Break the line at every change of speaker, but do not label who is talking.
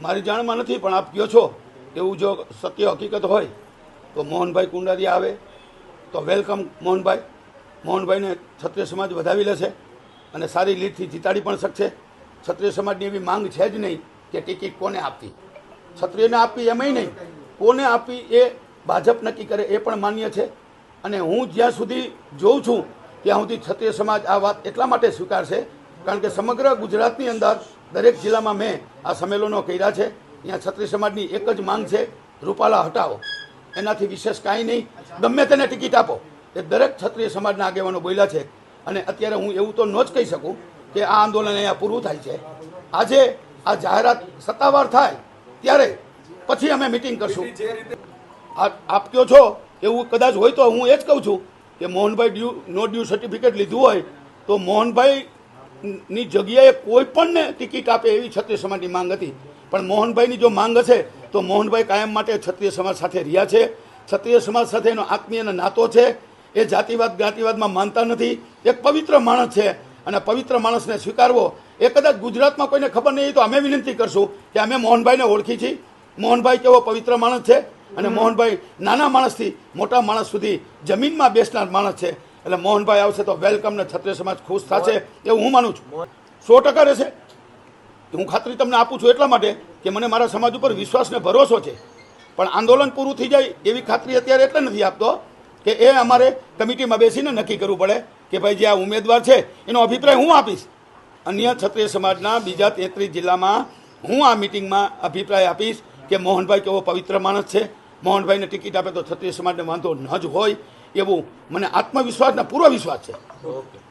મારી જાણમાં નથી, પણ આપ કહો છો? એવું જો સત્ય હકીકત હોય, તો મોહનભાઈ કુંડારી આવે. તો વેલકમ મોહનભાઈ. મોહનભાઈને ક્ષત્રિય સમાજ વધાવી લેશે અને સારી લીડથી જીતાડી પણ શકશે. ક્ષત્રિય સમાજની એવી માંગ છે જ નહીં કે ટિકિટ કોને આપવી. ક્ષત્રિયને આપવી એમય નહીં. કોને આપવી એ ભાજપ નક્કી કરે એ પણ માન્ય છે. અને હું જ્યાં સુધી જોઉં છું, ત્યાં સુધી ક્ષત્રિય સમાજ આ વાત એટલા માટે સ્વીકારશે, કારણ કે સમગ્ર ગુજરાતની અંદર દરેક જિલ્લામાં મેં આ સંમેલનો કર્યા છે. અહીંયા છત્રી સમાજની એક જ માંગ છે, રૂપાલા હટાવો. એનાથી વિશેષ કાંઈ નહીં. ગમે તેને ટિકિટ આપો. એ દરેક ક્ષત્રિય સમાજના આગેવાનો બોલ્યા છે. અને અત્યારે હું એવું તો ન જ કહી શકું કે આ આંદોલન અહીંયા પૂરું થાય છે. આજે આ જાહેરાત સત્તાવાર થાય ત્યારે પછી અમે મિટિંગ કરશું. આપ કહો છો એવું કદાચ હોય તો હું એ જ કહું છું કે Mohanbhai due no due certificate લીધું હોય તો મોહનભાઈ ની જગ્યાએ કોઈ પણને ટિકિટ આપે એવી ક્ષત્રિય સમાજની માંગ હતી. પણ મોહનભાઈની જો માંગ હશે, તો મોહનભાઈ કાયમ માટે ક્ષત્રિય સમાજ સાથે રહ્યા છે. ક્ષત્રિય સમાજ સાથે એનો આત્મીય અને નાતો છે. એ જાતિવાદ, જ્ઞાતિવાદમાં માનતા નથી. એક પવિત્ર માણસ છે અને પવિત્ર માણસને સ્વીકારવો એ કદાચ ગુજરાતમાં કોઈને ખબર નહીં તો અમે વિનંતી કરશું કે અમે મોહનભાઈને ઓળખી છીએ. મોહનભાઈ કેવો પવિત્ર માણસ છે અને મોહનભાઈ નાના માણસથી મોટા માણસ સુધી જમીનમાં બેસનાર માણસ છે. એટલે મોહનભાઈ આવશે તો વેલકમ ને ક્ષત્રિય સમાજ ખુશ થશે એવું હું માનું છું. સો ટકા રહેશે. હું ખાતરી તમને આપું છું એટલા માટે કે મને મારા સમાજ ઉપર વિશ્વાસ ને ભરોસો છે. પણ આંદોલન પૂરું થઈ જાય એવી ખાતરી અત્યારે એટલે નથી આપતો કે એ અમારે કમિટીમાં બેસીને નક્કી કરવું પડે કે ભાઈ જે આ ઉમેદવાર છે એનો અભિપ્રાય હું આપીશ. અન્ય ક્ષત્રિય સમાજના બીજા તેત્રીસ જિલ્લામાં હું આ મિટિંગમાં અભિપ્રાય આપીશ કે મોહનભાઈ કેવો પવિત્ર માણસ છે. મોહનભાઈને ટિકિટ આપે તો ક્ષત્રિય સમાજને વાંધો ન જ હોય. એવું. મને આત્મવિશ્વાસ ને પૂરો વિશ્વાસ છે.
ઓકે.